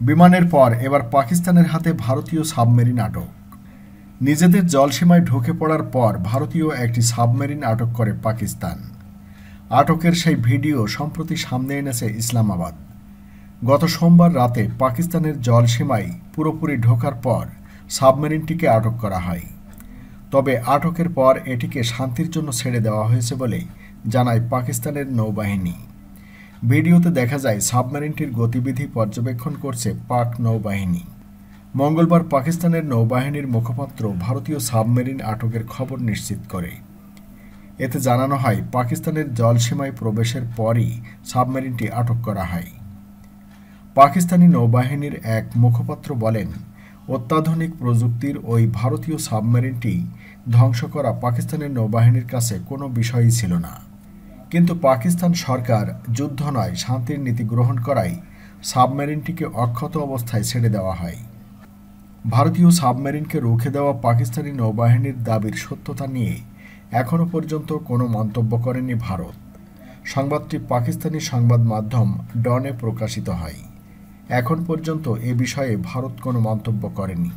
বিমানের পর এবার পাকিস্তানের হাতে ভারতীয় সাবমেরিন আটক। নিজেদের জলসীমায় ঢুকে পড়ার পর ভারতীয় একটি সাবমেরিন আটক করে পাকিস্তান। আটকের সেই ভিডিও সম্প্রতি সামনে এনেছে ইসলামাবাদ। গত সোমবার রাতে পাকিস্তানের জলসীমায় পুরোপুরি ঢোকার পর সাবমেরিনটিকে আটক করা হয়। তবে আটকের পর এটিকে শান্তির জন্য ছেড়ে দেওয়া হয়েছে বলে জানায় পাকিস্তানের নৌবাহিনী। ভিডিওতে দেখা যায় সাবমেরিনটির গতিবিধি পর্যবেক্ষণ করছে পাক নৌবাহিনী। মঙ্গলবার পাকিস্তানের নৌবাহিনীর মুখপাত্র ভারতীয় সাবমেরিন আটকের খবর নিশ্চিত করে। এতে জানানো হয়, পাকিস্তানের জলসীমায় প্রবেশের পরই সাবমেরিনটি আটক করা হয়। পাকিস্তানি নৌবাহিনীর এক মুখপাত্র বলেন, অত্যাধুনিক প্রযুক্তির ওই ভারতীয় সাবমেরিনটি ধ্বংস করা পাকিস্তানের নৌবাহিনীর কাছে কোনো বিষয়ই ছিল না। কিন্তু পাকিস্তান সরকার যুদ্ধ নয়, শান্তির নীতি গ্রহণ করায় সাবমেরিনটিকে অক্ষত অবস্থায় ছেড়ে দেওয়া হয়। ভারতীয় সাবমেরিনকে রুখে দেওয়া পাকিস্তানি নৌবাহিনীর দাবির সত্যতা নিয়ে এখনও পর্যন্ত কোনো মন্তব্য করেনি ভারত। সংবাদটি পাকিস্তানি সংবাদ মাধ্যম ডনে প্রকাশিত হয়। এখন পর্যন্ত এ বিষয়ে ভারত কোনো মন্তব্য করেনি।